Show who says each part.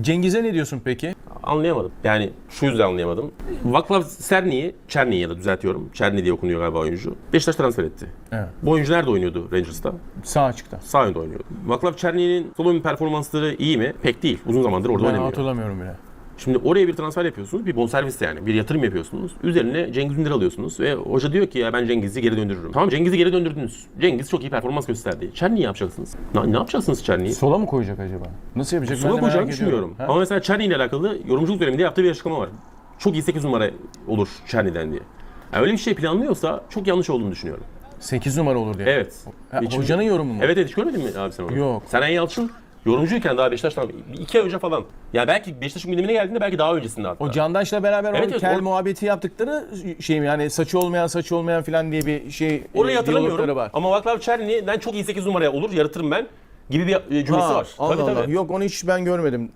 Speaker 1: Cengiz'e ne diyorsun peki?
Speaker 2: Anlayamadım. Yani şu yüzden anlayamadım. Vaclav Cerny'i, Czerny ya da düzeltiyorum. Czerny diye okunuyor galiba oyuncu. Beşiktaş transfer etti.
Speaker 1: Evet.
Speaker 2: Bu oyuncu nerede oynuyordu Rangers'ta?
Speaker 1: Sağ açıkta.
Speaker 2: Sağ önde oynuyordu. Vaclav Czerny'nin sol oyun performansları iyi mi? Pek değil. Uzun zamandır orada
Speaker 1: Ben
Speaker 2: oynamıyor.
Speaker 1: hatırlamıyorum bile.
Speaker 2: Şimdi oraya bir transfer yapıyorsunuz. Bir bonservis yani. Bir yatırım yapıyorsunuz. Üzerine Cengiz Ünder alıyorsunuz. Ve hoca diyor ki ya ben Cengiz'i geri döndürürüm. Tamam Cengiz'i geri döndürdünüz. Cengiz çok iyi performans gösterdi. Çerni'yi yapacaksınız. Ne, ne yapacaksınız Çerni'yi?
Speaker 1: Sola mı koyacak acaba? Nasıl yapacak?
Speaker 2: Sola koyacağını düşünmüyorum.
Speaker 1: Ha?
Speaker 2: Ama mesela Çerni ile alakalı yorumculuk döneminde yaptığı bir açıklama var. Çok iyi 8 numara olur Çerni'den diye. Yani öyle bir şey planlıyorsa çok yanlış olduğunu düşünüyorum.
Speaker 1: 8 numara olur diye.
Speaker 2: Evet.
Speaker 1: Ha,
Speaker 2: Hiç-
Speaker 1: hocanın yorumu mu?
Speaker 2: Evet evet hiç görmedin mi abi sen onu?
Speaker 1: Yok.
Speaker 2: Seren Yalçın yorumcuyken daha Beşiktaş'tan iki ay önce falan. Ya belki Beşiktaş'ın gündemine geldiğinde belki daha öncesinde hatta.
Speaker 1: O Candaş'la beraber
Speaker 2: Evet,
Speaker 1: o
Speaker 2: evet,
Speaker 1: kel
Speaker 2: or-
Speaker 1: muhabbeti yaptıkları şey mi? Yani saçı olmayan saçı olmayan falan diye bir şey
Speaker 2: Orayı
Speaker 1: e,
Speaker 2: hatırlamıyorum
Speaker 1: var.
Speaker 2: ama Vaclav Czerny'den çok iyi 8 numaraya olur yaratırım ben gibi bir e, cümlesi
Speaker 1: Ha,
Speaker 2: var.
Speaker 1: Allah
Speaker 2: tabii,
Speaker 1: Allah.
Speaker 2: tabii.
Speaker 1: Yok onu hiç ben görmedim.